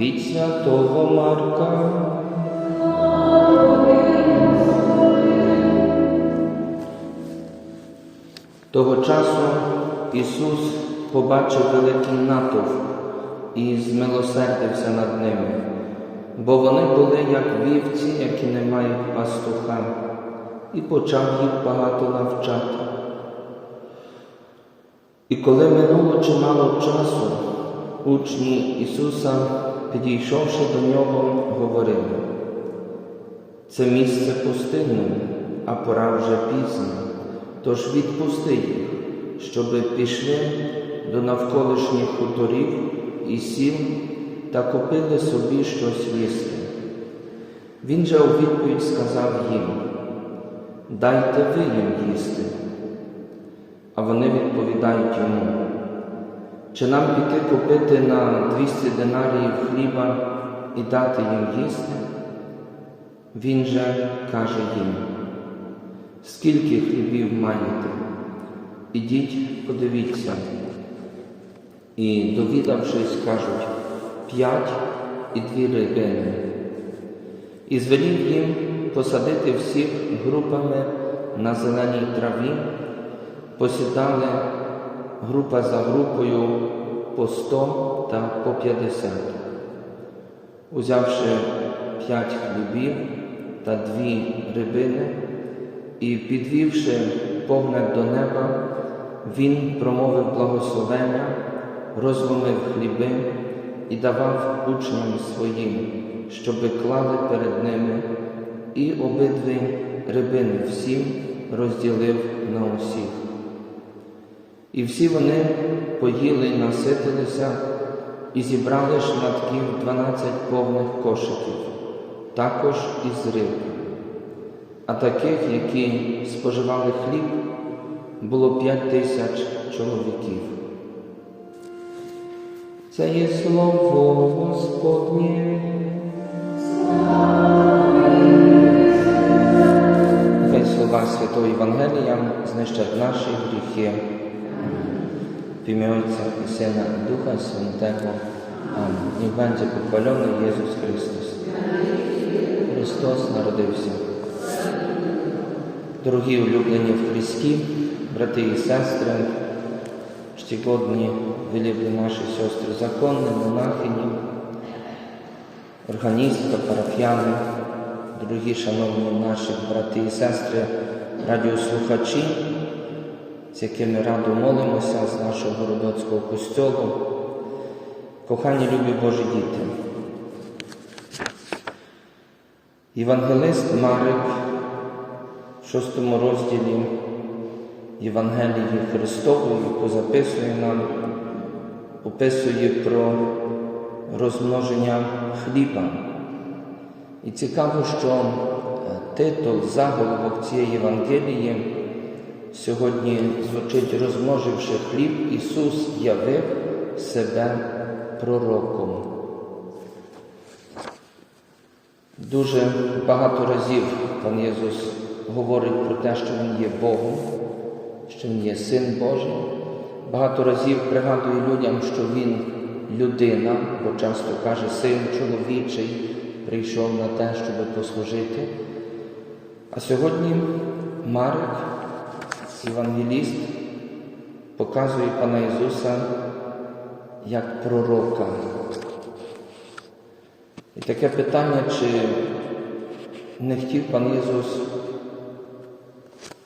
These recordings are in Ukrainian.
від святого Марка. Того часу Ісус побачив великий натовп і змилосердився над ними, бо вони були як вівці, які не мають пастуха, і почав їх багато навчати. І коли минуло чимало часу, учні Ісуса, підійшовши до нього, говорили, це місце пустинне, а пора вже пізна, тож відпусти їх, щоби пішли до навколишніх хуторів і сіл та купили собі щось їсти. Він же у відповідь сказав їм, дайте ви їм їсти. А вони відповідають йому, чи нам піти купити на 200 динаріїв хліба і дати їм їсти? Він же каже їм, скільки хлібів маєте? Ідіть, подивіться. І, довідавшись, кажуть п'ять і дві рибини. І звелів їм посадити всіх групами на зеленій траві, посідали група за групою по сто та по п'ятдесят. Узявши п'ять хлібів та дві рибини і підвівши погляд до неба, він промовив благословення, розломив хліби і давав учням своїм, щоби клали перед ними, і обидві рибини всім розділив на усіх. І всі вони поїли і наситилися і зібрали шматків дванадцять повних кошиків, також із риб. А таких, які споживали хліб, було п'ять тисяч чоловіків. Це є слово Господнє. Хай слова Святого Євангелія знищать наші гріхи. W imię Ojca i Syna i Ducha Świętego. Amen. Niech będzie pochwalony Jezus Chrystus. Христос народився. Дорогі улюблені в Христі, брати і сестри, чтогодні вилюблі наші сестри законні, монахині, органістка, парафіяни, дорогі шановні наші брати і сестри, радіослухачі, з якими радо молимося з нашого Городоцького костьолу, кохані любі Божі діти. Євангелист Марик в шостому розділі Євангелії Христової, яку записує нам, описує про розмноження хліба. І цікаво, що титул, заголовок цієї Євангелії сьогодні звучить, розмноживши хліб, Ісус явив себе пророком. Дуже багато разів пан Єсус говорить про те, що Він є Богом, що Він є Син Божий. Багато разів пригадує людям, що Він людина, бо часто каже, син чоловічий прийшов на те, щоб послужити. А сьогодні Марик, Євангеліст, показує Пана Ісуса як пророка. І таке питання, чи не хотів пан Ісус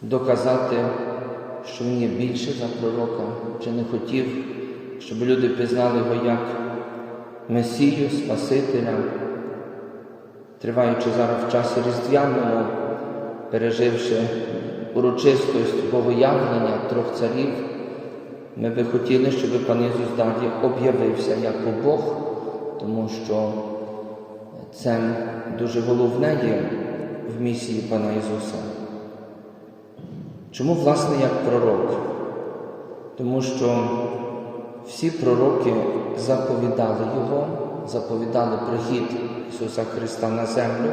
доказати, що Він є більше за пророка, чи не хотів, щоб люди пізнали його як Месію, Спасителя, триваючи зараз в часі Різдвяному, переживши урочистость Богоявлення трьох царів, ми би хотіли, щоб пан Ісус далі об'явився як Бог, тому що це дуже головне є в місії Пана Ісуса. Чому, власне, як пророк? Тому що всі пророки заповідали Його, заповідали прихід Ісуса Христа на землю,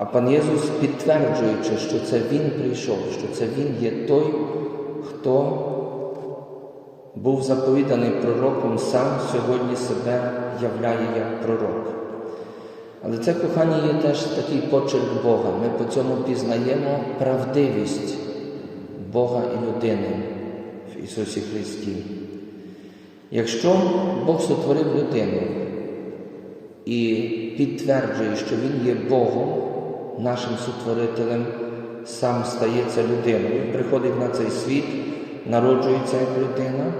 а пан Єсус, підтверджуючи, що це Він прийшов, що це Він є той, хто був заповіданий пророком, сам сьогодні себе являє як пророк. Але це кохання є теж такий почерк Бога. Ми по цьому пізнаємо правдивість Бога і людини в Ісусі Христі. Якщо Бог сотворив людину і підтверджує, що Він є Богом, нашим сотворителем, сам стається людиною, приходить на цей світ, народжується як людина,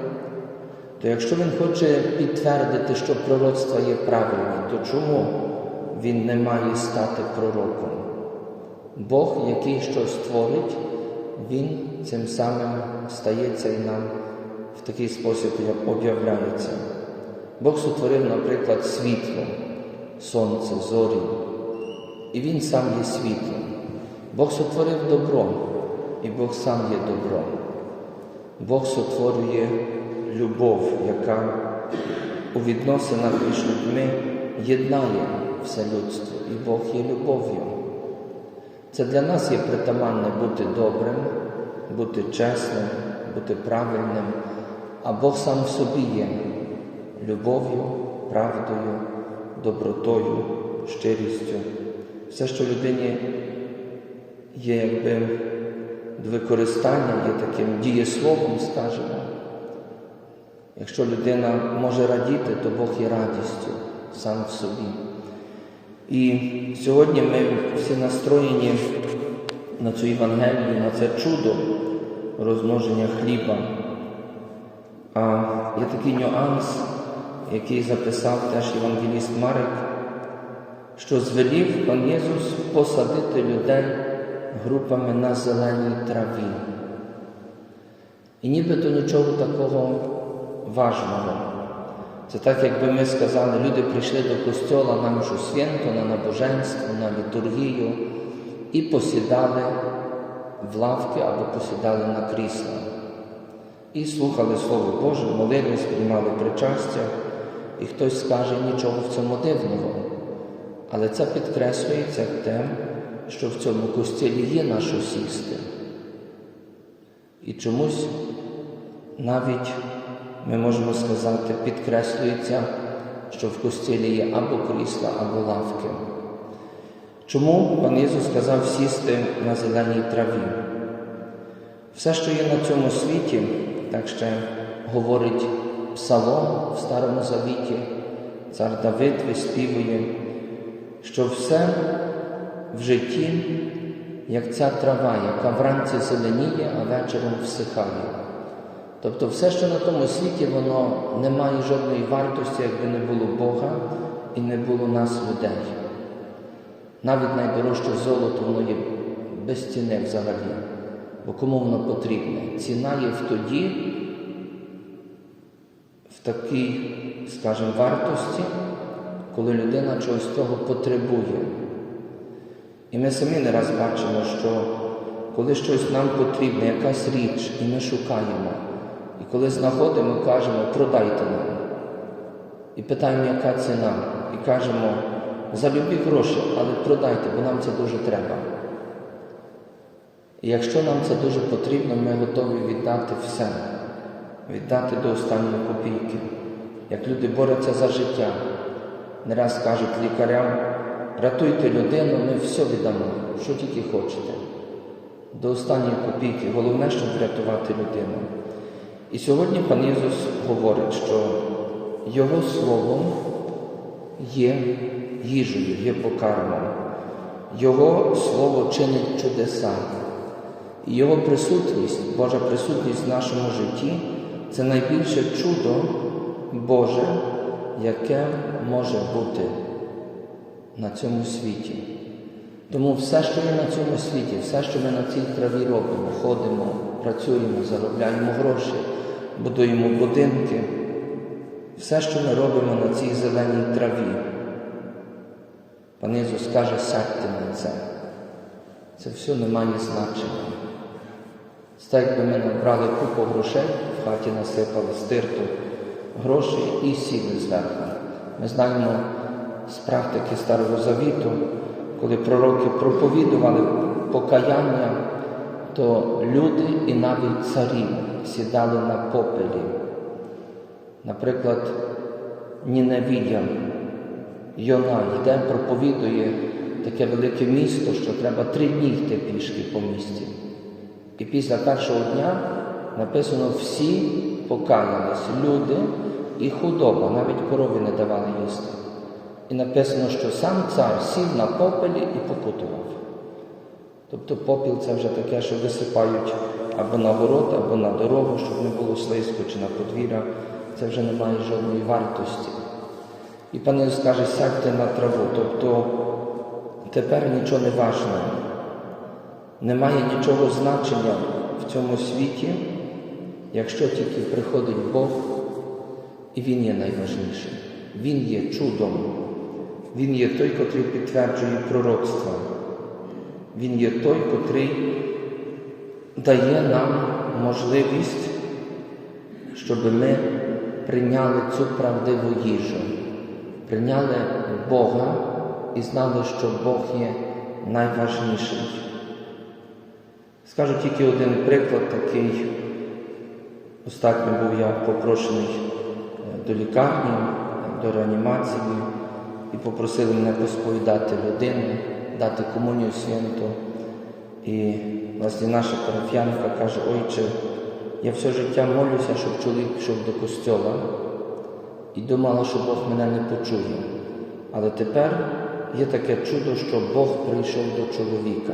то якщо він хоче підтвердити, що пророцтва є правильні, то чому він не має стати пророком? Бог, який щось творить, Він цим самим стається і нам в такий спосіб об'являється. Бог сотворив, наприклад, світло, сонце, зорі, і Він сам є світлом. Бог сотворив добро, і Бог сам є добром. Бог сотворює любов, яка у відносинах між людьми єднає все людство, і Бог є любов'ю. Це для нас є притаманне бути добрим, бути чесним, бути правильним, а Бог сам в собі є любов'ю, правдою, добротою, щирістю. Все, що людині є якби до використання, є таким дієсловом, скажімо. Якщо людина може радіти, то Бог є радістю сам в собі. І сьогодні ми всі настроєні на цю Євангелію, на це чудо розмноження хліба. А є такий нюанс, який записав теж Євангеліст Марик, що звелів пан Єсус посадити людей групами на зеленій траві. І нібито нічого такого важного. Це так, якби ми сказали, люди прийшли до костьола на мшу свято, на набоженство, на літургію і посідали в лавки або посідали на крісла. І слухали Слово Боже, молились, приймали причастя, і хтось скаже нічого в цьому дивного. Але це підкреслюється тим, що в цьому костілі є на що сісти. І чомусь навіть ми можемо сказати, підкреслюється, що в костілі є або крісла, або лавки. Чому пан Ісус сказав сісти на зеленій траві? Все, що є на цьому світі, так ще говорить Псалом в Старому Завіті, цар Давид виспівує, що все в житті, як ця трава, яка вранці зеленіє, а вечором всихає. Тобто все, що на тому світі, воно не має жодної вартості, якби не було Бога і не було нас, людей. Навіть найдорожче золото, воно є без ціни взагалі. Бо кому воно потрібне? Ціна є в тоді, в такій, скажімо, вартості, коли людина чогось того потребує. І ми самі не раз бачимо, що коли щось нам потрібне, якась річ, і ми шукаємо. І коли знаходимо, кажемо, продайте нам. І питаємо, яка ціна. І кажемо, за любі гроші, але продайте, бо нам це дуже треба. І якщо нам це дуже потрібно, ми готові віддати все, віддати до останньої копійки. Як люди борються за життя, не раз кажуть лікарям, рятуйте людину, ми все віддамо, що тільки хочете. До останньої копійки. Головне, щоб врятувати людину. І сьогодні пан Ісус говорить, що Його Словом є їжею, є покармом. Його Слово чинить чудеса. І Його присутність, Божа присутність в нашому житті це найбільше чудо Боже, яке може бути на цьому світі. Тому все, що є на цьому світі, все, що ми на цій траві робимо, ходимо, працюємо, заробляємо гроші, будуємо будинки, все, що ми робимо на цій зеленій траві. Пан Ісус каже, сядьте на це. Це все не має значення. Це якби ми набрали купу грошей, в хаті насипали стирту грошей і сіли зверху. Ми знаємо з практики Старого Завіту, коли пророки проповідували покаяння, то люди і навіть царі сідали на попелі Наприклад, Ніневідян, Йона йде, проповідує таке велике місто, що треба три дні йти пішки по місті. І після першого дня написано, всі покаялись, люди і худоба, навіть корові не давали їсти. І написано, що сам цар сів на попелі і покутував. Тобто попіл це вже таке, що висипають або на город, або на дорогу, щоб не було слизько чи на подвір'я. Це вже не має жодної вартості. І пан Ісус каже, сядьте на траву. Тобто тепер нічого не важливо. Немає нічого значення в цьому світі, якщо тільки приходить Бог, і Він є найважнішим. Він є чудом. Він є той, котрий підтверджує пророцтва. Він є той, котрий дає нам можливість, щоб ми прийняли цю правдиву їжу, прийняли Бога і знали, що Бог є найважніший. Скажу тільки один приклад такий. Остатньо був я попрошений е, до лікарні, до реанімації і попросили мене посповідати людину, дати комунію святу. І власне наша парафіянка каже, ойче, я все життя молюся, щоб чоловік пішов до костьола і думала, що Бог мене не почує. Але тепер є таке чудо, що Бог прийшов до чоловіка.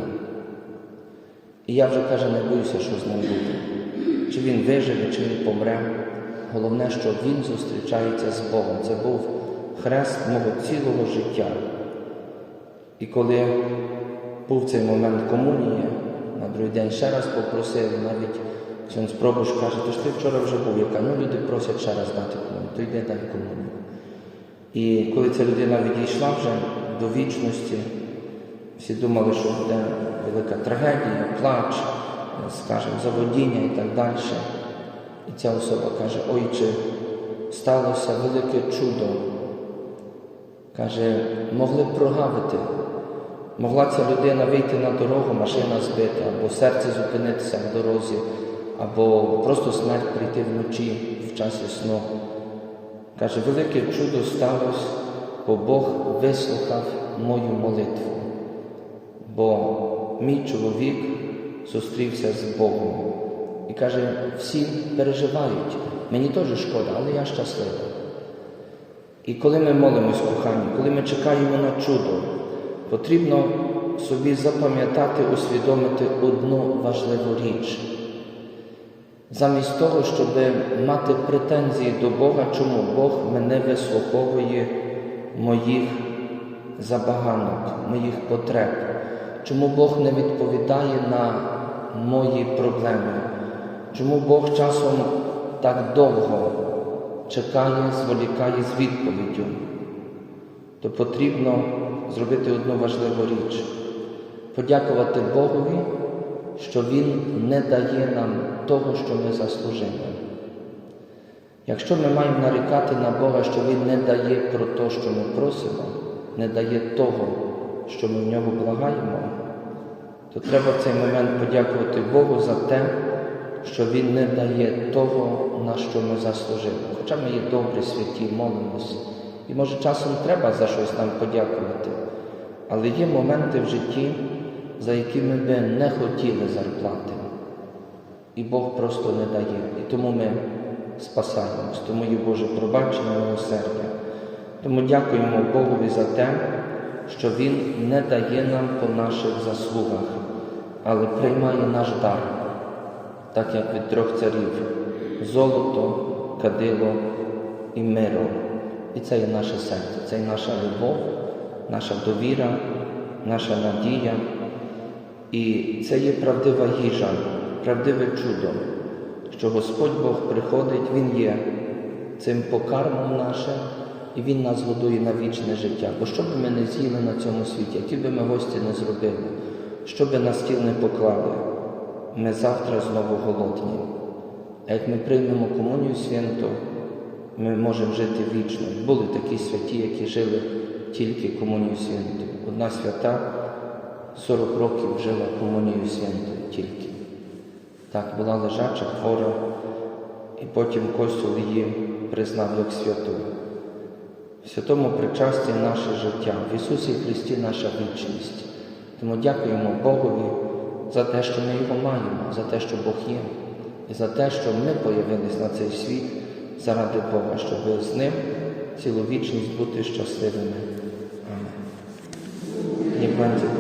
І я вже каже, не боюся, що з ним буде. Чи він виживе, чи він помре. Головне, що він зустрічається з Богом. Це був хрест мого цілого життя. І коли був цей момент комунії, на другий день ще раз попросили, навіть Ксьон Спробуш каже, то ж ти вчора вже був, яка ну люди просять ще раз дати комунію, то йди дай комунію. І коли ця людина відійшла вже до вічності, всі думали, що буде велика трагедія, плач, скажімо, заводіння і так далі. І ця особа каже, ой, чи сталося велике чудо. Каже, могли б прогавити. Могла ця людина вийти на дорогу, машина збита, або серце зупинитися в дорозі, або просто смерть прийти вночі в часі сну. Каже, велике чудо сталося, бо Бог вислухав мою молитву. Бо мій чоловік зустрівся з Богом. І каже, всі переживають. Мені теж шкода, але я щаслива. І коли ми молимось, кохані, коли ми чекаємо на чудо, потрібно собі запам'ятати, усвідомити одну важливу річ. Замість того, щоб мати претензії до Бога, чому Бог мене вислуховує моїх забаганок, моїх потреб, чому Бог не відповідає на мої проблеми, чому Бог часом так довго чекає, зволікає з відповіддю, то потрібно зробити одну важливу річ. Подякувати Богові, що Він не дає нам того, що ми заслужили. Якщо ми маємо нарікати на Бога, що Він не дає про те, що ми просимо, не дає того, що ми в нього благаємо, то треба в цей момент подякувати Богу за те, що Він не дає того, на що ми заслужили. Хоча ми є добрі, святі, молимось. І може часом треба за щось нам подякувати. Але є моменти в житті, за якими би не хотіли зарплати. І Бог просто не дає. І тому ми спасаємось, тому є Боже пробачення, милосердя. Тому дякуємо Богові за те, що Він не дає нам по наших заслугах, але приймає наш дар, так як від трьох царів золото, кадило і миро. І це є наше серце, це є наша любов, наша довіра, наша надія. І це є правдива їжа, правдиве чудо, що Господь Бог приходить, Він є цим покармом нашим, і Він нас годує на вічне життя. Бо що би ми не з'їли на цьому світі, які би ми гості не зробили, що би на стіл не поклали, ми завтра знову голодні. А як ми приймемо комунію святу, ми можемо жити вічно. Були такі святі, які жили тільки комунію святу. Одна свята 40 років жила комунію святою тільки. Так, була лежача, хвора, і потім Костюл її признав як святу. В святому причасті наше життя, в Ісусі Христі наша вічність. Тому дякуємо Богові за те, що ми його маємо, за те, що Бог є, і за те, що ми появились на цей світ заради Бога, щоб з ним цілу вічність бути щасливими. Amen.